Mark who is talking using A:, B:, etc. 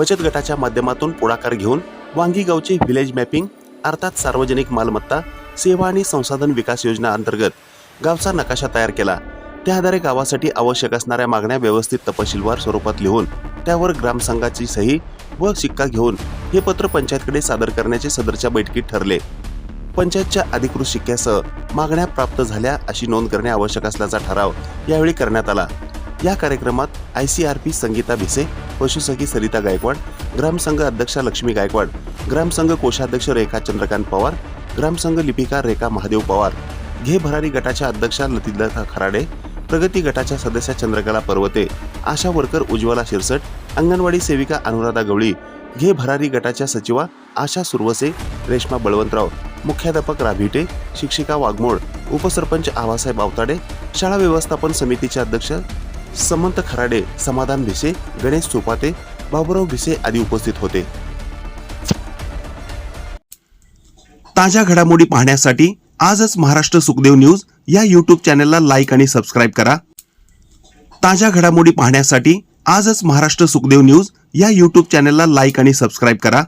A: बचत गटाच्या माध्यमातून पुढाकार घेऊन वांगी गावचे व्हिलेज मॅपिंग अर्थात सार्वजनिक मालमत्ता सेवा आणि संसाधन विकास योजना अंतर्गत गावचा नकाशा तयार केला. त्या आधारे गावासाठी आवश्यक असणाऱ्या मागण्या व्यवस्थित तपशीलवार स्वरूपात लिहून त्यावर ग्रामसंघाची सही व शिक्का घेऊन हे पत्र पंचायतकडे सादर करण्याचे सदरच्या बैठकीत ठरले. पंचायतच्या अधिकृत शिक्क्यासह मागण्या प्राप्त झाल्या अशी नोंद करणे आवश्यक असल्याचा ठराव यावेळी करण्यात आला. या कार्यक्रमात I C R P Sangita Bhise पशुसखी Sarita Gaikwad ग्रामसंघ अध्यक्षा लक्ष्मी गायकवाड ग्रामसंघ कोषाध्यक्ष रेखा चंद्रकांत पवार ग्रामसंघ लिपिका रेखा महादेव पवार घे भरारी गटाच्या अध्यक्षा लतिलता खराडे प्रगती गटाच्या सदस्या चंद्रकला पर्वते आशा वर्कर उज्ज्वला शिरसट अंगणवाडी सेविका अनुराधा गवळी घे भरारी गटाच्या सचिवा आशा सुरवसे रेश्मा बळवंतराव मुख्याध्यापक राभिटे शिक्षिका वाघमोड उपसरपंच आवासाहेब आवताडे शाळा व्यवस्थापन समितीचे अध्यक्ष समंत खराडे समाधान भिसे गणेश सोपाते बाबुराव भिसे आदी उपस्थित होते. ताज्या घडामोडी पाहण्यासाठी आजच महाराष्ट्र सुखदेव न्यूज या यूट्यूब चॅनलला लाईक आणि सबस्क्राईब करा. ताज्या घडामोडी पाहण्यासाठी आजच महाराष्ट्र सुखदेव न्यूज या यूट्यूब चॅनलला लाईक आणि सबस्क्राईब करा.